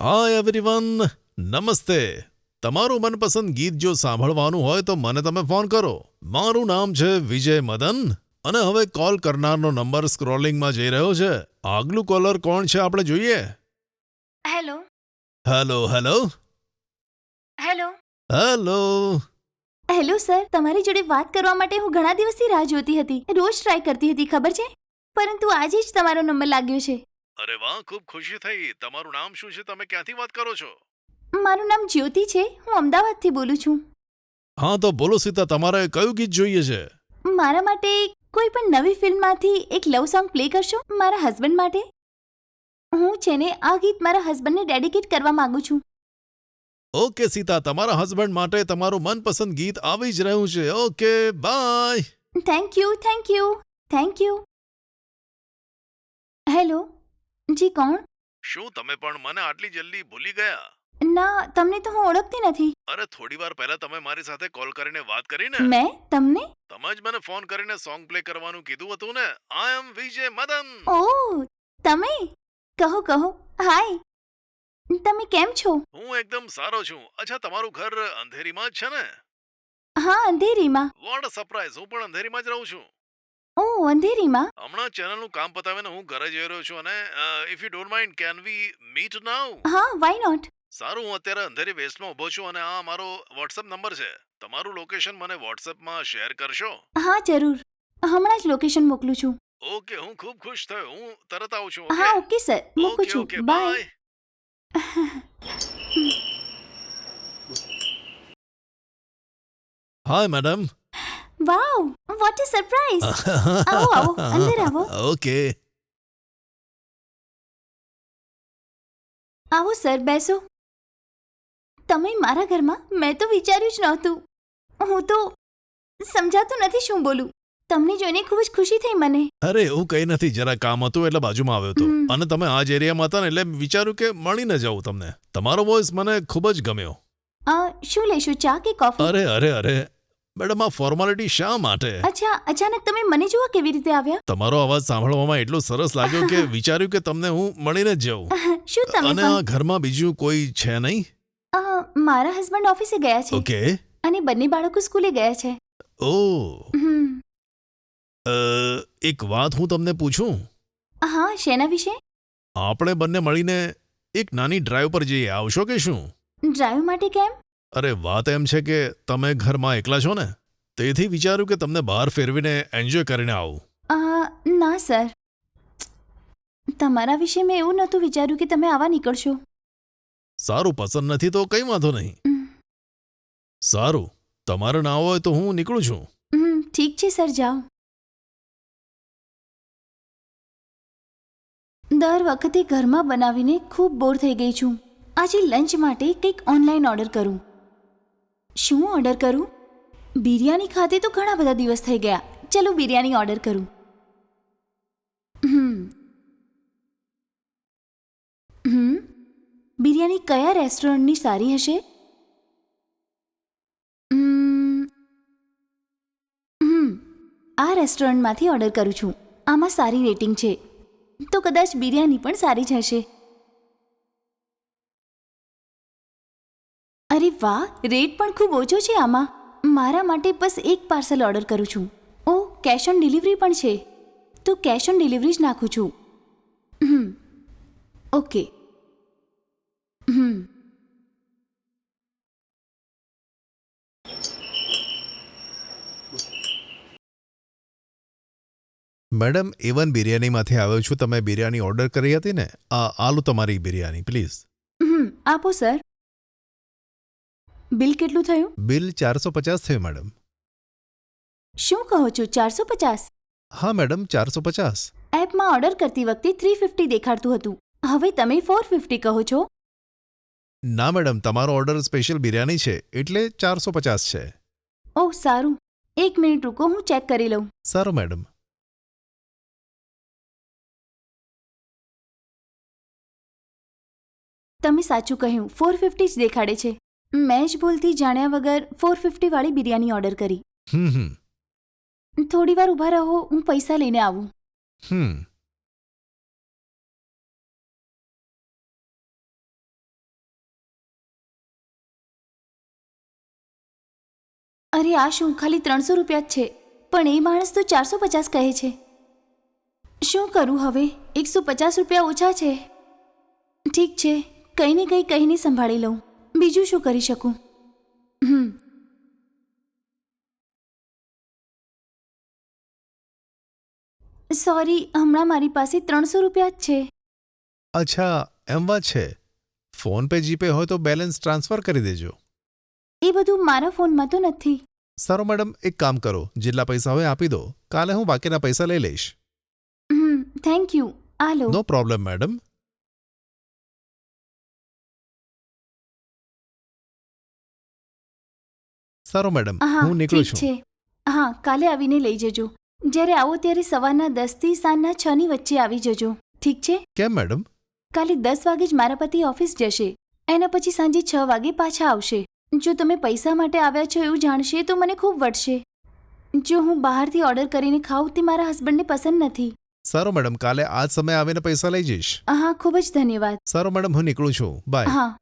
Hi everyone નમસ્તે તમારું મનપસંદ ગીત જો સાંભળવાનું હોય તો મને તમે ફોન કરો. મારું નામ છે વિજય મદન અને હવે કોલ કરનારનો નંબર સ્ક્રોલિંગમાં જઈ રહ્યો છે. આગલું કોલર કોણ છે આપણે જોઈએ? Hello hello hello hello hello hello sir તમારી જોડે વાત કરવા માટે હું ઘણા દિવસથી રાહ જોતી હતી. રોજ ટ્રાય કરતી હતી ખબર છે? પરંતુ આજે જ તમારો નંબર લાગ્યો છે. અરે વાહ ખૂબ ખુશી થઈ. તમારું નામ શું છે? તમે ક્યાંથી વાત કરો છો? મારું નામ જ્યોતિ છે. હું અમદાવાદથી બોલું છું. હા તો બોલો સીતા તમારે કયું ગીત જોઈએ છે? મારા માટે કોઈ પણ નવી ફિલ્મમાંથી એક લવ સોંગ પ્લે કરશો? મારા હસબન્ડ માટે? હું છે ને આ ગીત મારા હસબન્ડને ડેડિકેટ કરવા માંગુ છું. ઓકે સીતા તમારા હસબન્ડ માટે તમારું મનપસંદ ગીત આવી જ રહ્યું છે. Okay bye. Thank you thank you thank you hello જી કોણ? શું તમે પણ મને આટલી જલ્દી ભૂલી ગયા? ના તમને તો હું ઓળખતી નથી. અરે થોડી વાર પહેલા તમે મારી સાથે કોલ કરીને વાત કરી ને. મેં? તમને? તમે જ મને ફોન કરીને સોંગ પ્લે કરવાનું કીધું હતું ને. આઈ એમ વિજય મદન ઓ તમે? કહો કહો. હાય તમે કેમ છો? હું એકદમ સારો છું. અચ્છા તમારું ઘર અંધેરીમાં જ છે ને? હા અંધેરીમાં. વોટ સરપ્રાઈઝ હું પણ અંધેરીમાં જ રહું છું. ઓ અંધેરીમાં? હમણાં ચેનલનું કામ પતાવીને હું ઘરે જઈ રહ્યો છું અને if you don't mind can we meet now હા વાય નોટ સારું હું અત્યારે અંધેરી વેસ્ટમાં ઊભો છું અને આ મારો વોટ્સએપ નંબર છે. તમારું લોકેશન મને વોટ્સએપમાં શેર કરશો? હા જરૂર. હમણાં જ લોકેશન મોકલું છું. ઓકે હું ખૂબ ખુશ થયો. હું તરત આવું છું હા ઓકે ઓકે સર મૂકું ઓકે છું. Bye bye hi madam wow what a surprise આવો, આવો, અંદર આવો. ઓકે આવો સર બેસો તમે મારા ઘરમાં મેં તો વિચાર્યું જ નહોતું હું તો સમજાતું નથી શું બોલું તમને જોઈને ખૂબ જ ખુશી થઈ મને અરે એવું કઈ નથી જરા કામ હતું એટલે બાજુમાં આવ્યો હતો. અને તમે આ જ એરિયામાં હતા ને એટલે વિચાર્યું કે મળીને જાઉં તમને તમારો વોઇસ મને ખૂબ જ ગમ્યો શું લઈશું ચા કે કોફી અરે અરે અરે મેડમ આ ફોર્માલિટી શા માટે? અચ્છા અચાનક તમે મને જોવા કેવી રીતે આવ્યા? તમારો અવાજ સાંભળવામાં એટલો સરસ લાગ્યો કે વિચાર્યું કે તમને હું મળીને જ જાઉં. શું તમે અને આ ઘરમાં બીજું કોઈ છે નહીં? અ, મારા હસબન્ડ ઓફિસે ગયા છે. ઓકે. અને બંને બાળકો સ્કૂલે ગયા છે. ઓ. હમ. અ, એક વાત હું તમને પૂછું? હા શેના વિશે? આપણે બંને મળીને એક નાની ડ્રાઈવ પર જઈએ. આવશો કે શું? ડ્રાઈવ માટે કેમ? અરે વાત એમ છે કે તમે ઘરમાં એકલા છો ને તેથી વિચાર્યું કે તમને બહાર ફેરવીને એન્જોય કરીને આવું. આ ના સર. તમારા વિશે મેં એવું નહોતું વિચાર્યું કે તમે આવા નીકળશો. સારું પસંદ નથી તો કંઈ વાંધો નહીં. સારું તમારે ના હોય તો હું નીકળું છું. હમ, ઠીક છે સર જાઓ. દર વખતે ઘરમાં બનાવીને ખૂબ બોર થઈ ગઈ છું. આજે લંચ માટે કંઈક ઓનલાઈન ઓર્ડર કરું. શું ઓર્ડર કરું? બિરયાની ખાતે તો ઘણા બધા દિવસ થઈ ગયા. ચલો બિરયાની ઓર્ડર કરું. હમ. હમ. બિરયાની કયા રેસ્ટોરન્ટની સારી હશે? આ રેસ્ટોરન્ટમાંથી ઓર્ડર કરું છું. આમાં સારી રેટિંગ છે. તો કદાચ બિરયાની પણ સારી જ હશે. અરે વાહ રેટ પણ ખૂબ ઓછો છે આમાં. મારા માટે બસ એક પાર્સલ ઓર્ડર કરું છું. ઓ કેશ ઓન ડિલિવરી પણ છે. તો કેશ ઓન ડિલિવરી જ નાખું છું. હમ ઓકે હમ. મેડમ એવન બિરયાનીમાંથી આવ્યો છું. તમે બિરયાની ઓર્ડર કરી હતી ને? આ આલુ તમારી બિરયાની પ્લીઝ હમ આપો સર બિલ કેટલું થયું? બિલ ચારસો પચાસ થયું મેડમ. શું કહો છો ચારસો પચાસ? હા મેડમ ચારસો પચાસ. એપમાં ઓર્ડર કરતી વખતે થ્રી ફિફ્ટી દેખાડતું હતું. હવે તમે ફોર ફિફ્ટી કહો છો? ના મેડમ તમારો ઓર્ડર સ્પેશિયલ બિરયાની છે એટલે ચારસો પચાસ છે. ઓહ સારું. એક મિનિટ રૂકો હું ચેક કરી લઉં. સારું મેડમ. તમે સાચું કહ્યું ફોર ફિફ્ટી જ દેખાડે છે. મેં જ ભૂલથી જાણ્યા વગર ફોર ફિફ્ટીવાળી બિરયાની ઓર્ડર કરી. હમ હમ. થોડી વાર ઊભા રહો હું પૈસા લઈને આવું. હમ. અરે આ શું ખાલી ત્રણસો રૂપિયા જ છે. પણ એ માણસ તો ચારસો પચાસ કહે છે. શું કરું હવે? એકસો પચાસ રૂપિયા ઓછા છે. ઠીક છે કંઈ ને કંઈ કહીને સંભાળી લઉં. બીજું શું કરી શકું? હમ. સોરી હમણાં મારી પાસે ત્રણસો રૂપિયા જ છે. અચ્છા એમ વાત છે. ફોન પે જીપે હોય તો બેલેન્સ ટ્રાન્સફર કરી દેજો. એ બધું મારા ફોનમાં તો નથી. સારું મેડમ એક કામ કરો. જેટલા પૈસા હોય આપી દો. કાલે હું બાકીના પૈસા લઈ લઈશ. હમ થેન્ક યુ આ લો નો પ્રોબ્લેમ મેડમ. સારું મેડમ. હા નીકળું છું. હા કાલે આવીને લઈ જજો. જ્યારે આવો ત્યારે સવારના દસથી સાંજના છ ની વચ્ચે આવી જજો. ઠીક છે? કેમ મેડમ? કાલે દસ વાગે જ મારા પતિ ઓફિસ જશે. એના પછી સાંજે છ વાગે પાછા આવશે. જો તમે પૈસા માટે આવ્યા છો એવું જાણશે તો મને ખૂબ વળશે જો હું બહારથી ઓર્ડર કરીને ખાઉં તે મારા હસબન્ડને પસંદ નથી. સારો મેડમ. કાલે આ જ સમયે આવીને પૈસા લઈ જઈશ. હા ખૂબ જ ધન્યવાદ. સારો મેડમ. હું નીકળું છું. બાય. હા.